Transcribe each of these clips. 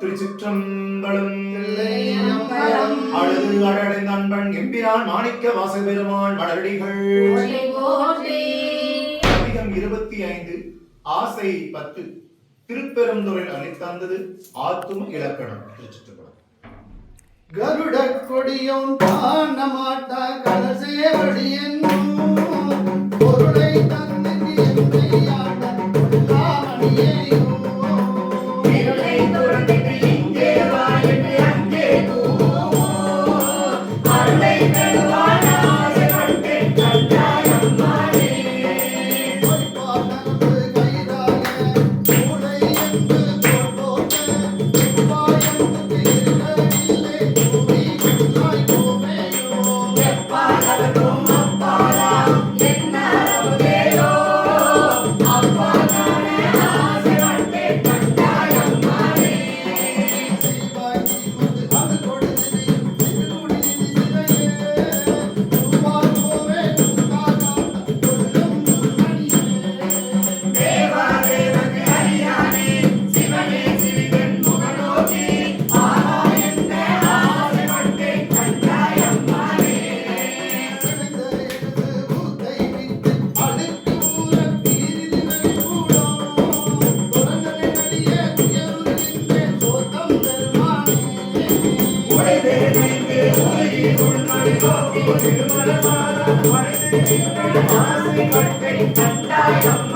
திருச்சிற்றம்பலம். அழுது அன்பன் எம்பிரான் மாணிக்க வாசபெருமான் மலரடிகள். அதிகம் இருபத்தி ஐந்து ஆசை பத்து. திருப்பெருந்துறை அளித்தந்தது ஆத்தும இலக்கணம் திருச்சிற்றம்பலம். கருட கொடியும் காணமாட்டா கலசேவடியும் பொருளை தந்தை ஆட மலமாலா மலமாலா மலமாலா மலமாலா மலமாலா மலமாலா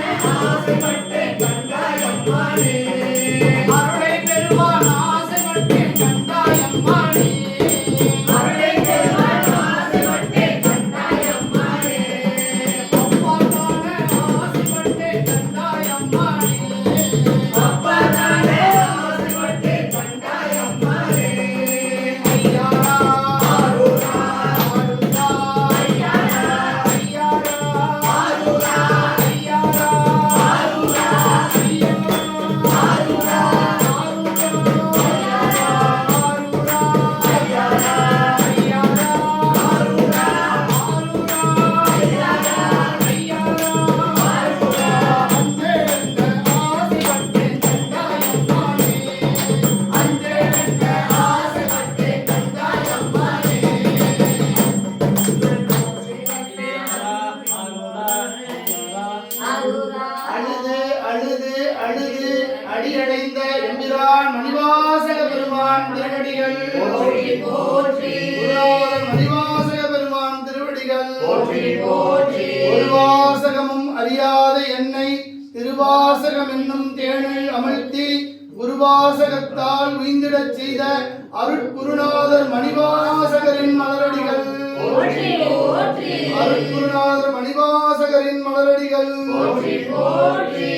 Yeah, I'll say அழுது அடியடைந்த எம்பிரான் மணிவாசக பெருமான் திருவடிகள். மணிவாசக பெருமான் திருவடிகள். ஒரு வாசகமும் அறியாத என்னை திருவாசகம் என்னும் தேனில் அமழ்த்தி குருவாசகத்தால் உய்ந்திடச் செய்த அருட்குருநாதர் மணிவாசகரின் மலரடிகள். போற்றி போற்றி. மணிவாசகரின் மலரடிகள். போற்றி.